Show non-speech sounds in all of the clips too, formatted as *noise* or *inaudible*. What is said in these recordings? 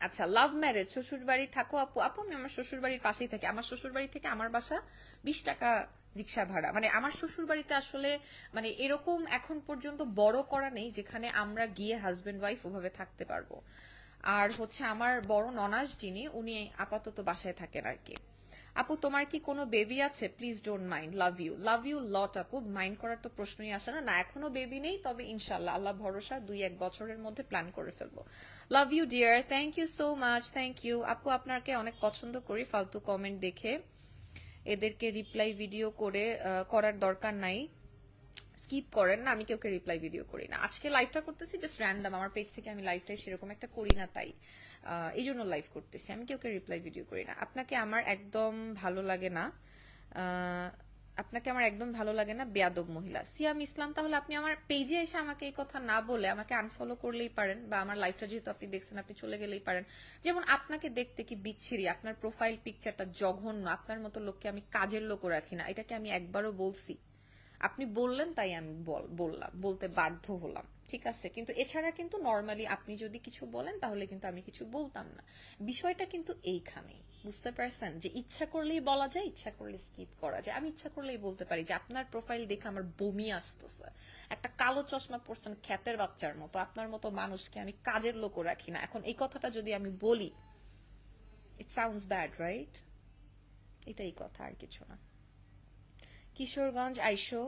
আচ্ছা love marriage শ্বশুর বাড়ি থাকো আপু। আপু, আমি আমার শ্বশুর বাড়ির পাশেই থাকি। আমার শ্বশুর বাড়ি থেকে আমার বাসা বিশ টাকা রিক্সা ভাড়া। মানে আমার শ্বশুর বাড়িতে আসলে মানে এরকম এখন পর্যন্ত বড় করা নেই যেখানে আমরা গিয়ে হাজবেন্ড ওয়াইফ ওভাবে থাকতে পারব। আর হচ্ছে আমার বড় ননাস যিনি, উনি আপাতত বাসায় থাকেন আর কি। আপু, তোমার কি কোনো বেবি আছে? Please don't mind love you love you lot আপু। মাইন্ড করার তো প্রশ্নই আসে না। না, এখনও বেবি নেই, তবে ইনশাল্লাহ আল্লাহ ভরসা, দুই এক বছরের মধ্যে প্ল্যান করে ফেলব। Love you dear thank you so much thank you আপু, আপনাকে অনেক পছন্দ করি, ফালতু কমেন্ট দেখে। এদেরকে রিপ্লাই ভিডিও করে করার দরকার নাই। স্কিপ করেন না, আমি কেউকে রিপ্লাই ভিডিও করি না। আজকে লাইভটা করতেছি জাস্ট র্যান্ডাম আমার পেজ থেকে আমি লাইভটাই সেরকম একটা করি না তাই। এই জন্য লাইভ করতেছি, আমি কেউকে রিপ্লাই ভিডিও করি না। আপনাকে আমার একদম ভালো লাগে না আপনাকে আমার একদম ভালো লাগে না বেয়াদব মহিলা। সিয়াম ইসলাম, তাহলে আপনি আমার পেজে এসে আমাকে এই কথা না বলে আমাকে আনফলো করলেই পারেন, বা আমার লাইফটা যেহেতু আপনি দেখছেন, আপনি চলে গেলেই পারেন। যেমন আপনাকে দেখতে কি বিচ্ছিরি, আপনার প্রোফাইল পিকচারটা জঘন্য, আপনার মতো লোককে আমি কাজের লোকও রাখি না, এটাকে আমি একবারও বলছি। আপনি বললেন, তাই আমি বল- বললাম, বলতে বাধ্য হলাম। ঠিক আছে? কিন্তু এছাড়া কিন্তু নর্মালি আপনি যদি কিছু বলেন, তাহলে কিন্তু আমি কিছু বলতাম না। বিষয়টা কিন্তু এইখানেই। বুঝতে পারছেন? যে ইচ্ছা করলেই বলা যায়, ইচ্ছা করলে স্কিপ করা যায়। আমি ইচ্ছা করলেই বলতে পারি যে আপনার প্রোফাইল দেখে আমার বমি আসতেছে। একটা কালো চশমা পরছেন খ্যাতের বাচ্চার মতো। আপনার মতো মানুষকে আমি কাজের লোকও রাখি না। এখন এই কথাটা যদি আমি বলি ইট সাউন্ডস ব্যাড রাইট এটাই কথা, আর কিছু না। কিশোরগঞ্জ আইসো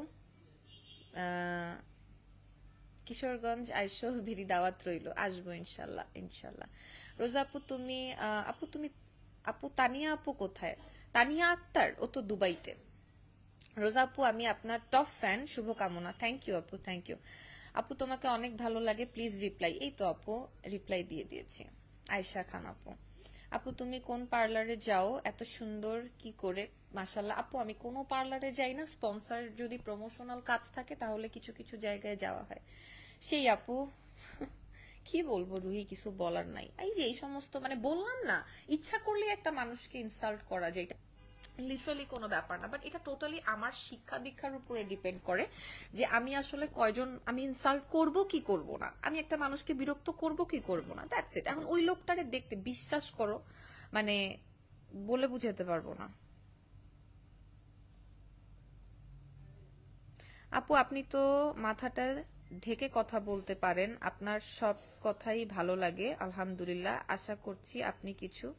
কিশোরগঞ্জ আইসো ভিড়ি দাওয়াত রইল। আসব ইনশাল্লাহ ইনশাল্লাহ। রোজা আপু, তুমি আপু তুমি, আপু, তানিয়া আপু কোথায়? তানিয়া আক্তার, ও তো দুবাইতে। রোজা আপু, আমি আপনার টপ ফ্যান শুভকামনা। থ্যাংক ইউ আপু থ্যাংক ইউ আপু, তোমাকে অনেক ভালো লাগে প্লিজ রিপ্লাই এই তো আপু রিপ্লাই দিয়ে দিয়েছি। আয়শা খান আপু। আপু, তুমি কোন পার্লারে যাও? এত সুন্দর কি করে? মাসাল্লাহ আপু, আমি কোনো পার্লারে যাই না। স্পন্সর যদি প্রমোশনাল কাজ থাকে, তাহলে কিছু কিছু জায়গায় যাওয়া হয়। সেই আপু, *laughs* কি বলব রুহি, কিছু বলার নাই। এই যে এই সমস্ত মানে বললাম না, ইচ্ছা করলে একটা মানুষকে ইনসাল্ট করা যায়। লিটারালি কোনো ব্যাপার না বাট এটা টোটালি আমার শিক্ষা দীক্ষার উপরে ডিপেন্ড করে যে আমি আসলে কয়জন, আমি ইনসাল্ট করব কি করব না? আমি একটা মানুষকে বিরক্ত করব কি করব না? দ্যাটস ইট এখন ওই লোকটারে দেখতে বিশ্বাস করো মানে বলে বুঝাতে পারব না। আপু, আপনি তো মাথাটা ঢেকে কথা বলতে পারেন, আপনার সব কথাই ভালো লাগে, আলহামদুলিল্লাহ। আশা করছি আপনি কিছু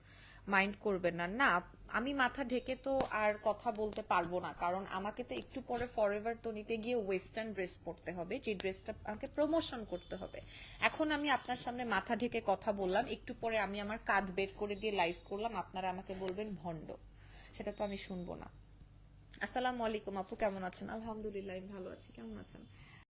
মাইন্ড করবেন না। না, আমি মাথা ঢেকে তো আর কথা বলতে পারব না, কারণ আমাকে তো একটু পরে ফরএভার তো নিতে গিয়ে ওয়েস্টার্ন ড্রেস পরতে হবে, যে ড্রেসটা আমাকে প্রমোশন করতে হবে। এখন আমি আপনার সামনে মাথা ঢেকে কথা বললাম, একটু পরে আমি আমার কাঁধ বের করে দিয়ে লাইভ করলাম, আপনারা আমাকে বলবেন ভণ্ড। সেটা তো আমি শুনব না। আসসালামু আলাইকুম আপু, কেমন আছেন? আলহামদুলিল্লাহ, আমি ভালো আছি, কেমন আছেন?